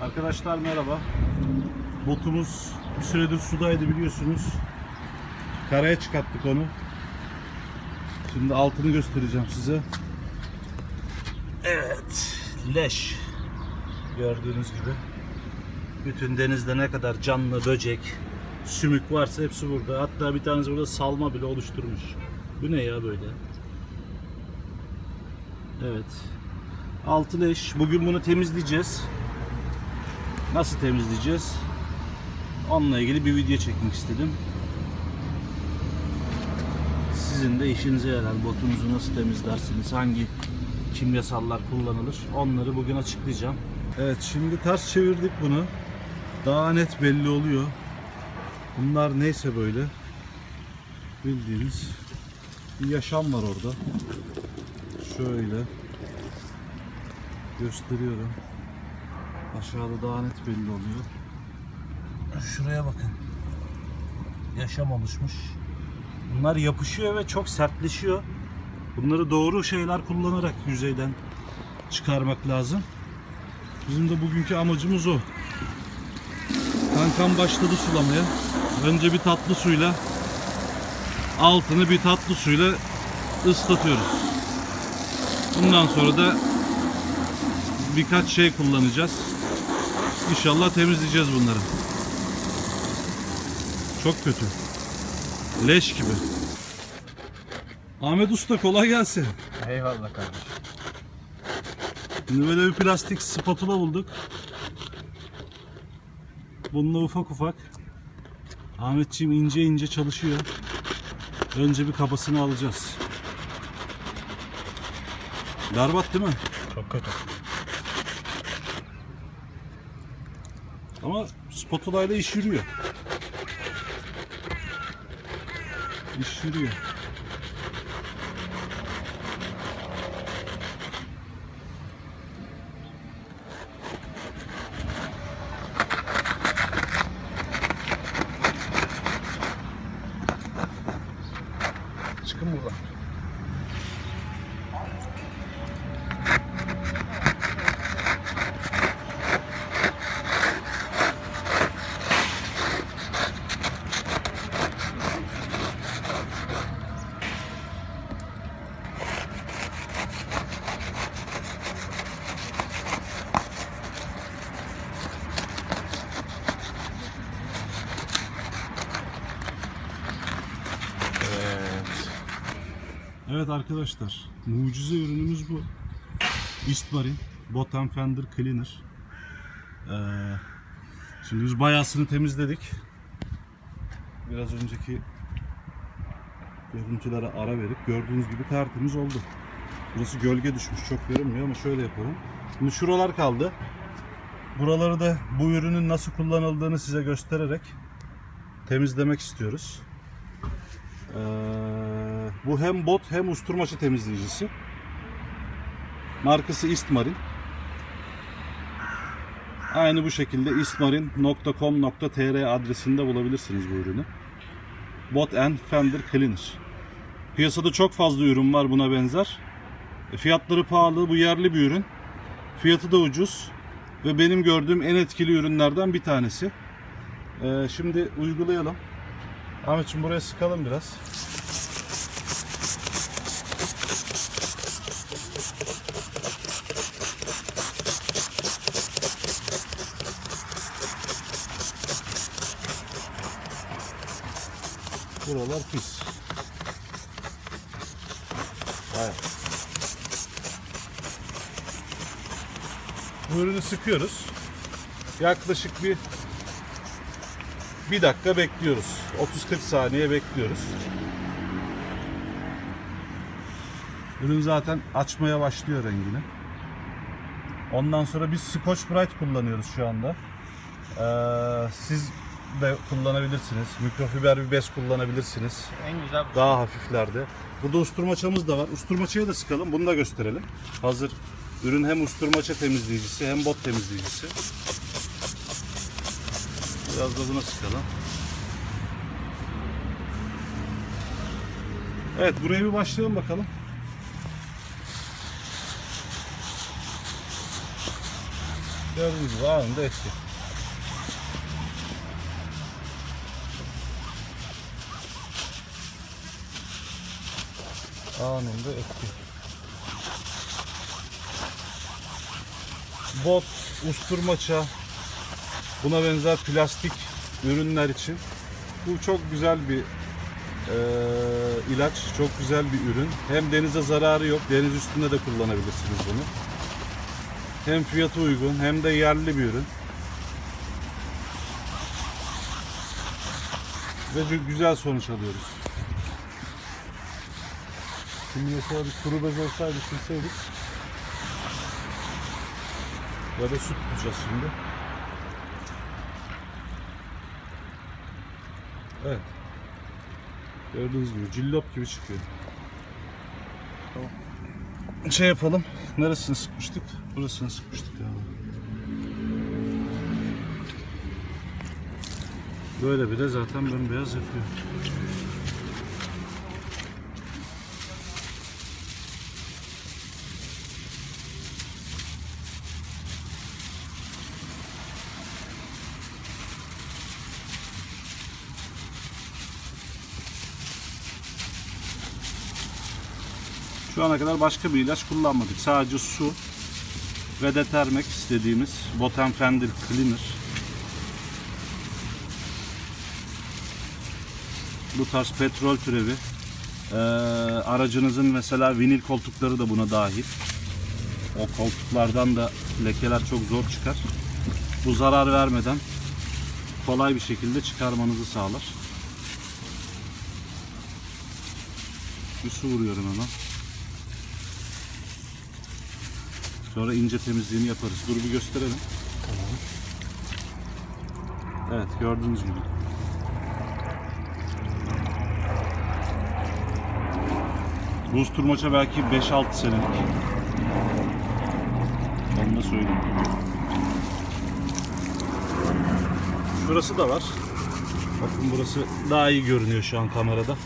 Arkadaşlar merhaba. Botumuz bir süredir sudaydı biliyorsunuz. Karaya çıkarttık onu. Şimdi altını göstereceğim size. Evet, leş. Gördüğünüz gibi. Bütün denizde ne kadar canlı, böcek, sümük varsa hepsi burada. Hatta bir tanesi burada salma bile oluşturmuş. Bu ne ya böyle? Evet. Altı leş. Bugün bunu temizleyeceğiz. Nasıl temizleyeceğiz? Onunla ilgili bir video çekmek istedim. Sizin de işinize yarar. Botunuzu nasıl temizlersiniz? Hangi kimyasallar kullanılır? Onları bugün açıklayacağım. Evet şimdi ters çevirdik bunu. Daha net belli oluyor. Bunlar neyse böyle. Bildiğiniz bir yaşam var orada. Şöyle gösteriyorum. Aşağıda daha net belli oluyor. Şuraya bakın. Yaşam oluşmuş. Bunlar yapışıyor ve çok sertleşiyor. Bunları doğru şeyler kullanarak yüzeyden çıkarmak lazım. Bizim de bugünkü amacımız o. Kankam başladı sulamaya. Önce bir tatlı suyla altını bir tatlı suyla ıslatıyoruz. Bundan sonra da birkaç şey kullanacağız. İnşallah temizleyeceğiz bunları. Çok kötü. Leş gibi. Ahmet Usta kolay gelsin. Eyvallah kardeşim. Şimdi böyle bir plastik spatula bulduk. Bununla ufak ufak Ahmetciğim ince ince çalışıyor. Önce bir kabasını alacağız. Berbat değil mi? Çok kötü. Ama spatula ile iş yürüyor. İş yürüyor. Evet arkadaşlar, mucize ürünümüz bu. Eastmarin Bottom Fender Cleaner. Ee, şimdi biz bayağısını temizledik. Biraz önceki görüntülere ara verip gördüğünüz gibi tertemiz oldu. Burası gölge düşmüş çok görünmüyor ama şöyle yapalım. Şimdi şuralar kaldı. Buraları da bu ürünün nasıl kullanıldığını size göstererek temizlemek istiyoruz. Ee, bu hem bot hem usturmaçı temizleyicisi. Markası Eastmarin. Aynı bu şekilde eastmarin.com.tr adresinde bulabilirsiniz bu ürünü. Bot and Fender Cleaner. Piyasada çok fazla ürün var buna benzer. E, Fiyatları pahalı, bu yerli bir ürün. Fiyatı da ucuz ve benim gördüğüm en etkili ürünlerden bir tanesi. Ee, şimdi uygulayalım. Ahmetciğim buraya sıkalım biraz. Buralar pis. Evet. Bu ürünü sıkıyoruz. Yaklaşık bir bir dakika bekliyoruz. 30-40 saniye bekliyoruz. Ürün zaten açmaya başlıyor rengini. Ondan sonra biz Scotch Brite kullanıyoruz şu anda. Ee, siz de kullanabilirsiniz. Mikrofiber bir bez kullanabilirsiniz. En güzel bu. Daha hafiflerde. Burada usturmaçamız da var. Usturmaçayı da sıkalım. Bunu da gösterelim. Hazır ürün hem usturmaça temizleyicisi hem bot temizleyicisi. Biraz da buna sıkalım. Evet buraya bir başlayalım bakalım. Gördüğünüz gibi anında etki. Anında etki. Bot, usturmaça, buna benzer plastik ürünler için bu çok güzel bir eee, ilaç, çok güzel bir ürün. Hem denize zararı yok, deniz üstünde de kullanabilirsiniz bunu. Hem fiyatı uygun hem de yerli bir ürün. Ve güzel sonuç alıyoruz. Şimdi mesela bir kuru bez olsaydı silseydik. Ya da süt tutacağız şimdi. Evet. Gördüğünüz gibi cillop gibi çıkıyor. Tamam. Şey yapalım. Neresini sıkmıştık? Burasını sıkmıştık ya. Böyle bile zaten bembeyaz yapıyor. Şu ana kadar başka bir ilaç kullanmadık. Sadece su ve determek istediğimiz Botenfendir Cleaner. Bu tarz petrol türevi. Ee, aracınızın mesela vinil koltukları da buna dahil. O koltuklardan da lekeler çok zor çıkar. Bu zarar vermeden kolay bir şekilde çıkarmanızı sağlar. Bir su vuruyorum hemen. Sonra ince temizliğini yaparız. Dur bir gösterelim. Evet gördüğünüz gibi. Bu usturmaça belki 5-6 senelik. Onu da söyleyeyim. Şurası da var. Bakın burası daha iyi görünüyor şu an kamerada.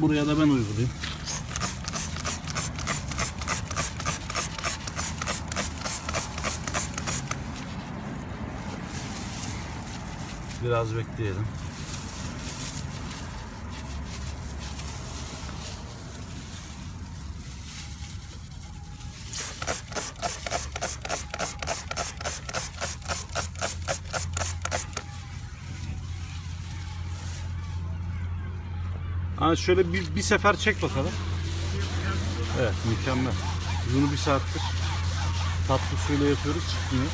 Buraya da ben uygulayayım. Biraz bekleyelim. Ha şöyle bir, bir sefer çek bakalım. Evet mükemmel. Bunu bir saattir tatlı suyla yapıyoruz çıkmıyor.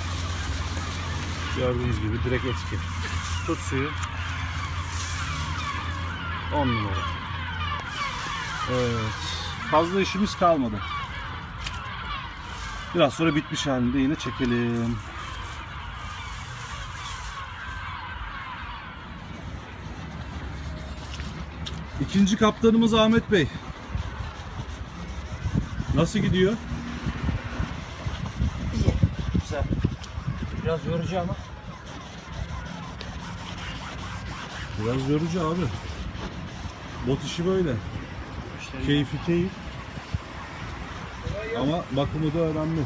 Gördüğünüz gibi direkt etki. Tut suyu. 10 numara. Evet. Fazla işimiz kalmadı. Biraz sonra bitmiş halinde yine çekelim. İkinci kaptanımız Ahmet Bey. Nasıl gidiyor? İyi. Güzel. Biraz yorucu ama. Biraz yorucu abi. Bot işi böyle. İşte Keyfi keyif. Ama bakımı da önemli.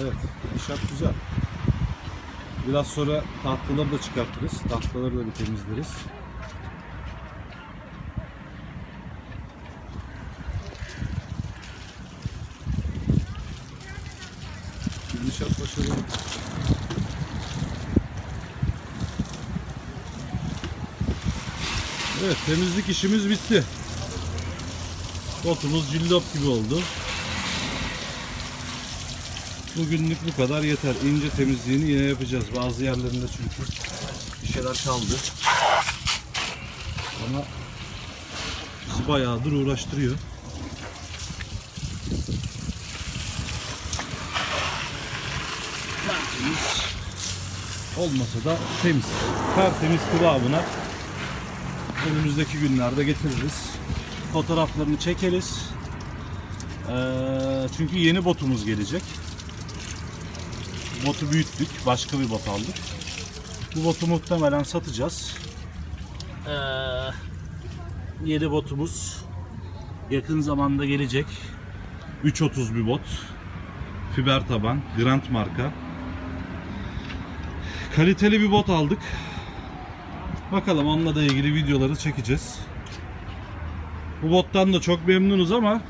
Evet, inşaat güzel. Biraz sonra tahtaları da çıkartırız. Tahtaları da bir temizleriz. İnşaat başarılı. Evet temizlik işimiz bitti. Botumuz cillop gibi oldu. Bugünlük bu kadar yeter. İnce temizliğini yine yapacağız. Bazı yerlerinde çünkü bir şeyler kaldı. Ama bizi bayağıdır uğraştırıyor. Tertemiz. Olmasa da temiz. Tertemiz kıvamına önümüzdeki günlerde getiririz. Fotoğraflarını çekeriz. Ee, çünkü yeni botumuz gelecek. Botu büyüttük. Başka bir bot aldık. Bu botu muhtemelen satacağız. Ee, yeni botumuz yakın zamanda gelecek. 330 bir bot. Fiber taban, Grand marka. Kaliteli bir bot aldık. Bakalım onunla da ilgili videoları çekeceğiz. Bu bottan da çok memnunuz ama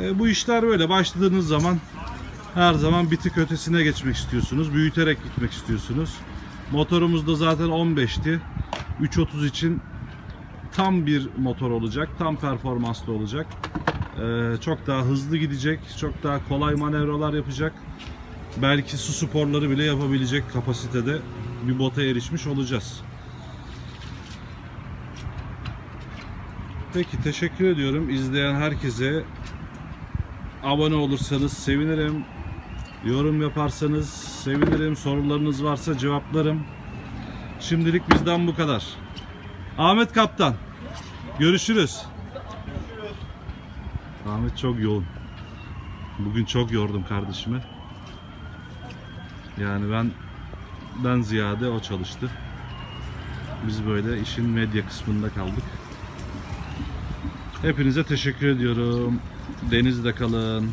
e, bu işler böyle başladığınız zaman her zaman bir tık ötesine geçmek istiyorsunuz. Büyüterek gitmek istiyorsunuz. Motorumuz da zaten 15'ti. 330 için tam bir motor olacak. Tam performanslı olacak. Ee, çok daha hızlı gidecek. Çok daha kolay manevralar yapacak. Belki su sporları bile yapabilecek kapasitede bir bota erişmiş olacağız. Peki teşekkür ediyorum izleyen herkese. Abone olursanız sevinirim. Yorum yaparsanız sevinirim. Sorularınız varsa cevaplarım. Şimdilik bizden bu kadar. Ahmet Kaptan. Görüşürüz. Ahmet çok yoğun. Bugün çok yordum kardeşimi. Yani ben ben ziyade o çalıştı. Biz böyle işin medya kısmında kaldık. Hepinize teşekkür ediyorum. Denizde kalın.